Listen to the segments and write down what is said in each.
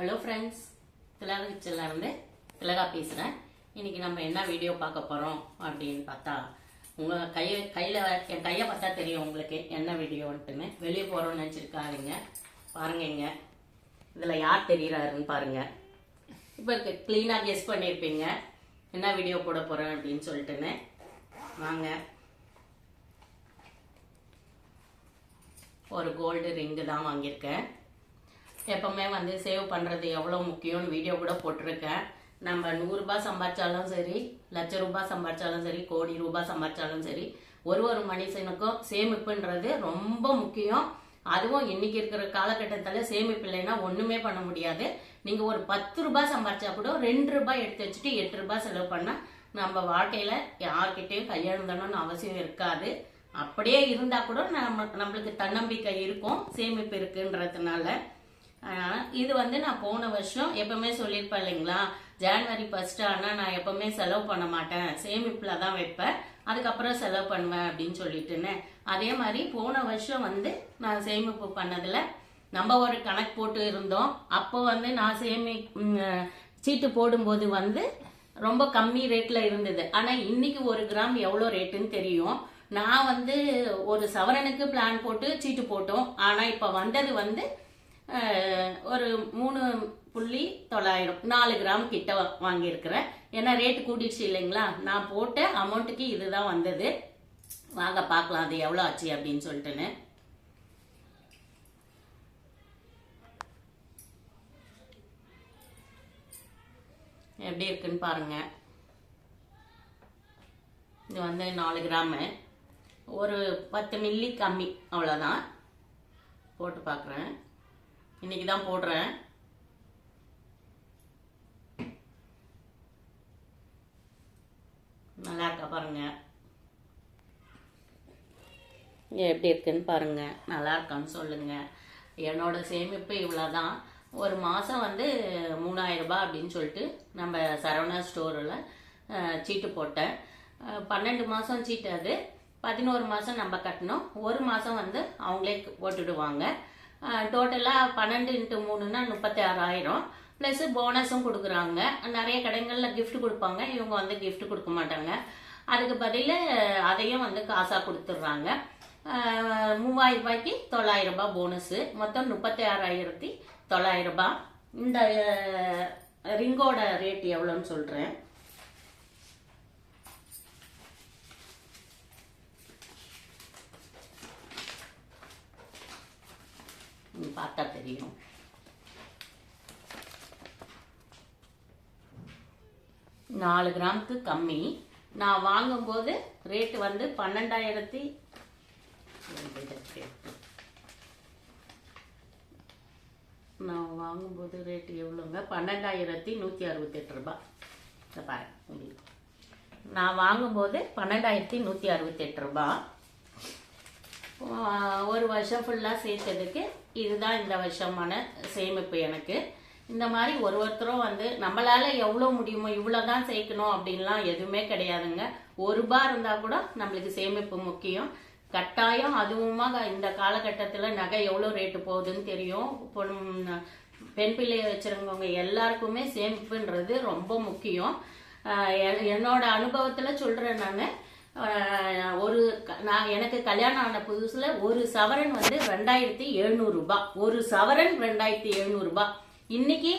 Hello friends திலக கிச்சன்லேருந்து திலகா பேசுகிறேன் இன்னைக்கு நம்ம என்ன வீடியோ பார்க்க போகிறோம் அப்படின்னு பார்த்தா உங்கள் கையை கையில் என் கையை பார்த்தா தெரியும் உங்களுக்கு என்ன வீடியோன்ட்டுன்னு வெளியே போகிறோம்னு நினச்சிருக்காருங்க பாருங்கங்க இதில் யார் தெரிகிறாருன்னு பாருங்கள் இப்போ க்ளீனாக கெஸ் பண்ணியிருப்பீங்க என்ன வீடியோ போட போகிறேன் அப்படின்னு சொல்லிட்டுன்னு. வாங்க. ஒரு கோல்டு ரிங்கு தான் வாங்கியிருக்கேன். எப்பவுமே வந்து சேவ் பண்ணுறது எவ்வளோ முக்கியம்னு வீடியோ கூட போட்டிருக்கேன். நம்ம நூறுரூபா சம்பாதிச்சாலும் சரி லட்ச ரூபாய் சம்பாதிச்சாலும் சரி கோடி ரூபாய் சம்பாதிச்சாலும் சரி ஒரு ஒரு மனுஷனுக்கும் சேமிப்புன்றது ரொம்ப முக்கியம். அதுவும் இன்னைக்கு இருக்கிற காலகட்டத்தில் சேமிப்பு இல்லைன்னா ஒன்றுமே பண்ண முடியாது. நீங்கள் ஒரு பத்து ரூபாய் சம்பாதிச்சா கூட ரெண்டு ரூபாய் எடுத்து வச்சுட்டு எட்டு ரூபாய் செலவு பண்ணால் நம்ம வாழ்க்கையில் யார்கிட்டையும் கையெழுந்தணும்னு அவசியம் இருக்காது. அப்படியே இருந்தால் கூட நம்ம நம்மளுக்கு தன்னம்பிக்கை இருக்கும் சேமிப்பு இருக்குன்றதுனால. இது வந்து நான் போன வருஷம் எப்பவுமே சொல்லியிருப்பேன் இல்லைங்களா? ஜான்வரி ஃபர்ஸ்ட் ஆனால் நான் எப்பவுமே செலவு பண்ண மாட்டேன். சேமிப்பில் தான் வைப்பேன். அதுக்கப்புறம் செலவு பண்ணுவேன் அப்படின்னு சொல்லிட்டுன்னு. அதே மாதிரி போன வருஷம் வந்து நான் சேமிப்பு பண்ணதில் நம்ம ஒரு கணக்கு போட்டு இருந்தோம். அப்போ வந்து நான் சேமி சீட்டு போடும்போது வந்து ரொம்ப கம்மி ரேட்டில் இருந்தது. ஆனால் இன்னைக்கு ஒரு கிராம் எவ்வளோ ரேட்டுன்னு தெரியும். நான் வந்து ஒரு சவரனுக்கு பிளான் போட்டு சீட்டு போட்டோம். ஆனால் இப்போ வந்தது வந்து ஒரு மூணு புள்ளி தொள்ளாயிரம் நாலு கிராம் கிட்ட வாங்கியிருக்கிறேன். ஏன்னா ரேட்டு கூட்டிடுச்சு இல்லைங்களா? நான் போட்ட அமௌண்ட்டுக்கு இதுதான் வந்தது. வாங்க பார்க்கலாம் அது எவ்வளோ ஆச்சு அப்படின்னு சொல்லிட்டுன்னு. எப்படி இருக்குன்னு பாருங்க. இது வந்து நாலு கிராமு. ஒரு பத்து மில்லி கம்மி. அவ்வளோதான் போட்டு பார்க்குறேன். இன்னைக்கு தான் போடுறேன். நல்லா இருக்கா பாருங்க. எப்படி இருக்குன்னு பாருங்க. நல்லா இருக்கான்னு சொல்லுங்க. என்னோட சேமிப்பு இவ்வளோதான் ஒரு மாதம் வந்து மூணாயிரம் ரூபாய் அப்படின்னு சொல்லிட்டு நம்ம சரவணா ஸ்டோரில் சீட்டு போட்டேன். பன்னெண்டு மாதம் சீட்டு அது. பதினோரு மாதம் நம்ம கட்டணும். ஒரு மாதம் வந்து அவங்களே போட்டுடுவாங்க. டோட்டலாக பன்னெண்டு இன்ட்டு மூணுன்னா முப்பத்தி ஆறாயிரம் ப்ளஸ் போனஸும் கொடுக்குறாங்க. நிறைய கடைகளில் கிஃப்ட் கொடுப்பாங்க. இவங்க வந்து கிஃப்ட் கொடுக்க மாட்டாங்க. அதுக்கு பதில் அதையும் வந்து காசாக கொடுத்துட்றாங்க மூவாயிரம் ரூபாய்க்கு தொள்ளாயிரம் ரூபாய் போனஸு. மொத்தம் முப்பத்தி ஆறாயிரத்தி தொள்ளாயிரம் ரூபாய் இந்த ரிங்கோட ரேட் எவ்வளோன்னு சொல்கிறேன் பார்த்தா தெரியும். நாலு கிராமுக்கு கம்மி. நான் வாங்கும்போது ரேட்டு வந்து பன்னெண்டாயிரத்தி நான் வாங்கும்போது ரேட்டு எவ்வளோங்க பன்னெண்டாயிரத்தி நூற்றி அறுபத்தெட்டு ரூபாய் இதை நான் வாங்கும்போது பன்னெண்டாயிரத்தி நூற்றி அறுபத்தெட்டு ரூபாய் ஒரு வருஷம் ஃபுல்லாக சேர்த்ததுக்கு இதுதான் இந்த வருஷமான சேமிப்பு எனக்கு. இந்த மாதிரி ஒரு ஒருத்தரும் வந்து நம்மளால எவ்வளோ முடியுமோ இவ்வளோ தான் சேர்க்கணும் அப்படின்லாம் எதுவுமே கிடையாதுங்க. ஒரு ரூபா இருந்தால் கூட நம்மளுக்கு சேமிப்பு முக்கியம். கட்டாயம் அதுவுமா இந்த காலகட்டத்தில் நகை எவ்வளோ ரேட்டு போகுதுன்னு தெரியும். பொன்- பெண் பிள்ளைய வச்சுருக்கவங்க எல்லாருக்குமே சேமிப்புன்றது ரொம்ப முக்கியம். என்னோட அனுபவத்தில் சொல்கிறேன் நான். ஒரு நான் எனக்கு கல்யாணம் ஆன புதுசுல ஒரு சவரன் வந்து ரெண்டாயிரத்தி எழுநூறு ரூபாய் ஒரு சவரன் ரெண்டாயிரத்தி எழுநூறு ரூபாய் இன்னைக்கு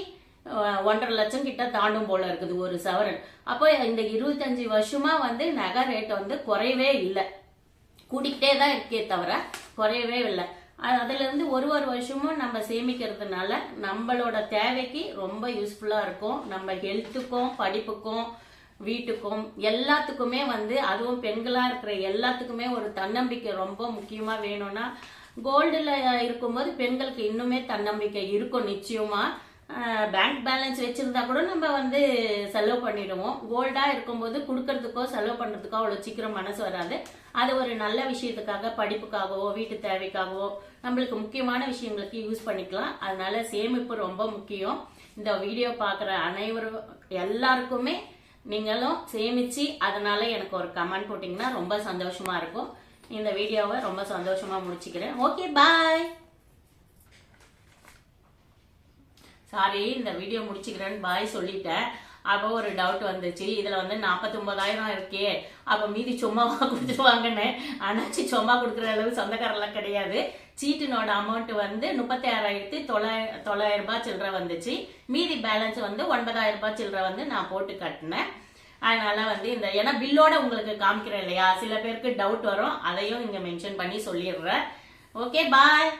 ஒன்றரை லட்சம் கிட்ட தாண்டும் போல இருக்குது ஒரு சவரன். அப்போ இந்த இருபத்தஞ்சு வருஷமா வந்து நகை ரேட் வந்து குறையவே இல்லை. கூடிக்கிட்டே தான் இருக்கே தவிர குறையவே இல்லை. அதுலேருந்து அதுல இருந்து ஒரு ஒரு வருஷமும் நம்ம சேமிக்கிறதுனால நம்மளோட தேவைக்கு ரொம்ப யூஸ்ஃபுல்லா இருக்கும். நம்ம ஹெல்த்துக்கும் படிப்புக்கும் வீட்டுக்கும் எல்லாத்துக்குமே வந்து அதுவும் பெண்களா இருக்கிற எல்லாத்துக்குமே ஒரு தன்னம்பிக்கை ரொம்ப முக்கியமா வேணும்னா கோல்டுல இருக்கும்போது பெண்களுக்கு இன்னுமே தன்னம்பிக்கை இருக்கும் நிச்சயமா. பேங்க் பேலன்ஸ் வச்சிருந்தா கூட நம்ம வந்து செலவு பண்ணிடுவோம். கோல்டா இருக்கும்போது கொடுக்கறதுக்கோ செலவு பண்றதுக்கோ அவ்வளவு சீக்கிரம் மனசு வராது. அது ஒரு நல்ல விஷயத்துக்காக படிப்புக்காகவோ வீட்டு தேவைக்காகவோ நம்மளுக்கு முக்கியமான விஷயங்களுக்கு யூஸ் பண்ணிக்கலாம். அதனால சேமிப்பு ரொம்ப முக்கியம். இந்த வீடியோ பார்க்குற அனைவரும் எல்லாருக்குமே நீங்களும் சேமிச்சு அதனால எனக்கு ஒரு கமெண்ட் போட்டிங்கன்னா ரொம்ப சந்தோஷமா இருக்கும். இந்த வீடியோவை ரொம்ப சந்தோஷமா முடிச்சுக்கிறேன். ஓகே பாய் சாரி இந்த வீடியோ முடிச்சுக்கிறேன்னு பாய் சொல்லிட்டேன். அப்போ ஒரு டவுட் வந்துச்சு. இதுல வந்து நாற்பத்தொன்பதாயிரம் இருக்கே. அப்ப மீதி சும்மாவா கொடுத்துருவாங்கன்னு. ஆனாச்சு சும்மா கொடுக்குற அளவு சொந்தக்காரெல்லாம் கிடையாது. சீட்டினோட அமௌண்ட் வந்து முப்பத்தி ஆறாயிரத்தி தொள்ளாயிரம் தொள்ளாயிரம் ரூபாய் சில்லற வந்துச்சு. மீதி பேலன்ஸ் வந்து ஒன்பதாயிரம் ரூபாய் சில்லற வந்து நான் போட்டு கட்டினேன். அதனால வந்து இந்த ஏன்னா பில்லோட உங்களுக்கு காமிக்கிறேன் இல்லையா? சில பேருக்கு டவுட் வரும். அதையும் இங்க மென்ஷன் பண்ணி சொல்லிடுறேன். Okay bye